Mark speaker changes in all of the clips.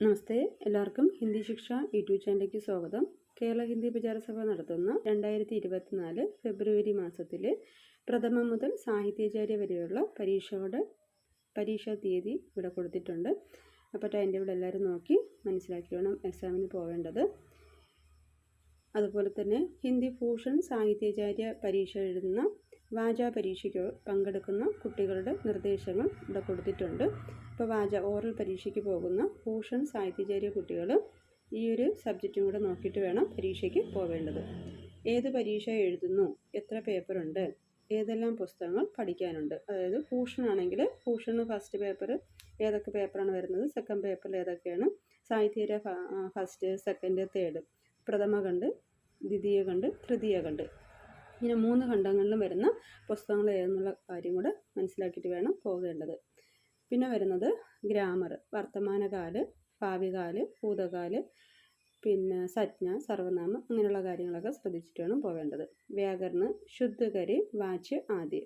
Speaker 1: നമസ്തേ എല്ലാവർക്കും ഹിന്ദി ശിക്ഷ യൂട്യൂബ് ചാനലിലേക്ക് സ്വാഗതം. കേരള ഹിന്ദി പ്രചാരസഭ നടത്തുന്ന രണ്ടായിരത്തി ഇരുപത്തിനാല് ഫെബ്രുവരി മാസത്തിലെ പ്രഥമ മുതൽ സാഹിത്യാചാര്യ വരെയുള്ള പരീക്ഷകളുടെ പരീക്ഷാ തീയതി ഇവിടെ കൊടുത്തിട്ടുണ്ട്. അപ്പോൾ ടൈം ടേബിൾ എല്ലാവരും നോക്കി മനസ്സിലാക്കി വേണം എക്സാമിന് പോകേണ്ടത് അതുപോലെ തന്നെ ഹിന്ദി ഭൂഷൺ സാഹിത്യാചാര്യ പരീക്ഷ എഴുതുന്ന വാചാ പരീക്ഷയ്ക്ക് പങ്കെടുക്കുന്ന കുട്ടികളുടെ നിർദ്ദേശങ്ങൾ ഇവിടെ കൊടുത്തിട്ടുണ്ട്. ഇപ്പോൾ വാച ഓറൽ പരീക്ഷയ്ക്ക് പോകുന്ന ഭൂഷൺ സാഹിത്യചാര്യ കുട്ടികൾ ഈ ഒരു സബ്ജക്റ്റും കൂടെ നോക്കിയിട്ട് വേണം പരീക്ഷയ്ക്ക് പോവേണ്ടത്. ഏത് പരീക്ഷ എഴുതുന്നു? എത്ര പേപ്പറുണ്ട്? ഏതെല്ലാം പുസ്തകങ്ങൾ പഠിക്കാനുണ്ട്? അതായത് ഭൂഷണാണെങ്കിൽ ഭൂഷണ് ഫസ്റ്റ് പേപ്പർ ഏതൊക്കെ പേപ്പറാണ് വരുന്നത്? സെക്കൻഡ് പേപ്പറിൽ ഏതൊക്കെയാണ്? സാഹിത്യര ഫസ്റ്റ് സെക്കൻഡ് തേർഡ് പ്രഥമ കണ്ട് ദ്വിതീയ കണ്ട് തൃതീയ കണ്ട്. ഇങ്ങനെ മൂന്ന് ഖണ്ഡങ്ങളിലും വരുന്ന പുസ്തകങ്ങൾ ഏതെന്നുള്ള കാര്യം കൂടെ മനസ്സിലാക്കിയിട്ട് വേണം പോകേണ്ടത്. പിന്നെ വരുന്നത് ഗ്രാമർ വർത്തമാനകാൽ ഭാവികാൽ ഭൂതകാൽ പിന്നെ സജ്ഞ സർവനാമം അങ്ങനെയുള്ള കാര്യങ്ങളൊക്കെ ശ്രദ്ധിച്ചിട്ട് വേണം പോകേണ്ടത്. വ്യാകരണം ശുദ്ധകരി വാച്ച് ആദ്യ.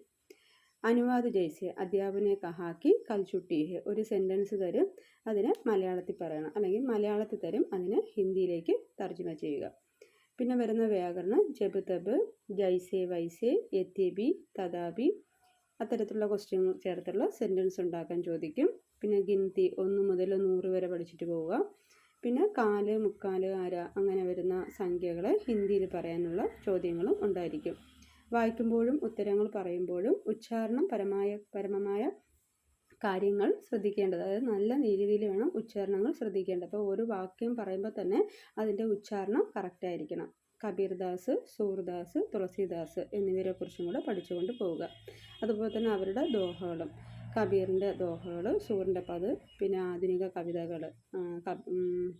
Speaker 1: അനുവാദ് ജയ്സ്യ അധ്യാപനെ കഹാക്കി കൽച്ചുട്ടി ഒരു സെന്റൻസ് തരും അതിനെ മലയാളത്തിൽ പറയണം. അല്ലെങ്കിൽ മലയാളത്തിൽ തരും അതിനെ ഹിന്ദിയിലേക്ക് തർജമ ചെയ്യുക. പിന്നെ വരുന്ന വ്യാകരണം ജബ് തബ് ജൈസേ വൈസേ എത്തിബി തദാബി അത്തരത്തിലുള്ള ക്വസ്റ്റ്യൻ ചേർത്തുള്ള സെന്റൻസ് ഉണ്ടാക്കാൻ ചോദിക്കും. പിന്നെ ഗിൻതി ഒന്ന് മുതൽ നൂറ് വരെ പഠിച്ചിട്ട് പോവുക. പിന്നെ കാൽ മുക്കാൽ അര അങ്ങനെ വരുന്ന സംഖ്യകൾ ഹിന്ദിയിൽ പറയാനുള്ള ചോദ്യങ്ങളും ഉണ്ടായിരിക്കും. വായിക്കുമ്പോഴും ഉത്തരങ്ങൾ പറയുമ്പോഴും ഉച്ചാരണം പരമായ പരമമായ കാര്യങ്ങൾ ശ്രദ്ധിക്കേണ്ടത്. അതായത് നല്ല രീതിയിൽ വേണം ഉച്ചാരണങ്ങൾ ശ്രദ്ധിക്കേണ്ടത്. അപ്പോൾ ഒരു വാക്യം പറയുമ്പോൾ തന്നെ അതിന്റെ ഉച്ചാരണം കറക്റ്റ് ആയിരിക്കണം. കബീർദാസ് സൂർദാസ് തുളസിദാസ് എന്നിവരെ കുറിച്ചും കൂടെ പഠിച്ചുകൊണ്ട് പോവുക. അതുപോലെ തന്നെ അവരുടെ ദോഹകളും. കബീറിന്റെ ദോഹകൾ സൂറിന്റെ പത് പിന്നെ ആധുനിക കവിതകൾ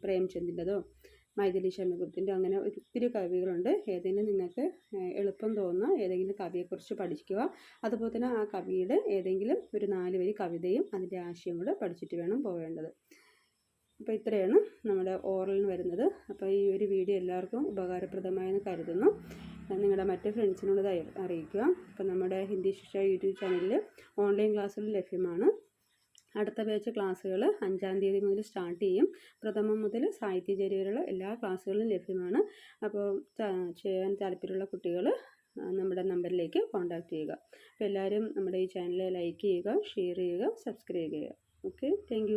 Speaker 1: പ്രേംചന്ദിന്റെതോ മൈഥിലി ശമികുപ്തിന്റെ അങ്ങനെ ഒത്തിരി കവികളുണ്ട്. ഏതെങ്കിലും നിങ്ങൾക്ക് എളുപ്പം തോന്നുന്ന ഏതെങ്കിലും കവിയെക്കുറിച്ച് പഠിക്കുക. അതുപോലെ തന്നെ ആ കവിയുടെ ഏതെങ്കിലും ഒരു നാല് വരി കവിതയും അതിന്റെ ആശയം കൂടെ പഠിച്ചിട്ട് വേണം പോവേണ്ടത് അപ്പോൾ ഇത്രയാണ് നമ്മുടെ ഓറലിന് വരുന്നത്. അപ്പോൾ ഈ ഒരു വീഡിയോ എല്ലാവർക്കും ഉപകാരപ്രദമായെന്ന് കരുതുന്നു. നിങ്ങളുടെ മറ്റ് ഫ്രണ്ട്സിനോട് അറിയിക്കുക. അപ്പോൾ നമ്മുടെ ഹിന്ദി ശിക്ഷ യൂട്യൂബ് ചാനലിൽ ഓൺലൈൻ ക്ലാസ്സുകൾ ലഭ്യമാണ്. അടുത്ത ബാച്ച് ക്ലാസ്സുകൾ അഞ്ചാം തീയതി മുതൽ സ്റ്റാർട്ട് ചെയ്യും. പ്രഥമം മുതൽ സാഹിത്യ വരെയുള്ള എല്ലാ ക്ലാസ്സുകളും ലഭ്യമാണ്. അപ്പോൾ ചെയ്യാൻ താല്പര്യമുള്ള കുട്ടികൾ നമ്മുടെ നമ്പറിലേക്ക് കോൺടാക്റ്റ് ചെയ്യുക. അപ്പോൾ എല്ലാവരും നമ്മുടെ ഈ ചാനൽ ലൈക്ക് ചെയ്യുക ഷെയർ ചെയ്യുക സബ്സ്ക്രൈബ് ചെയ്യുക. Okay thank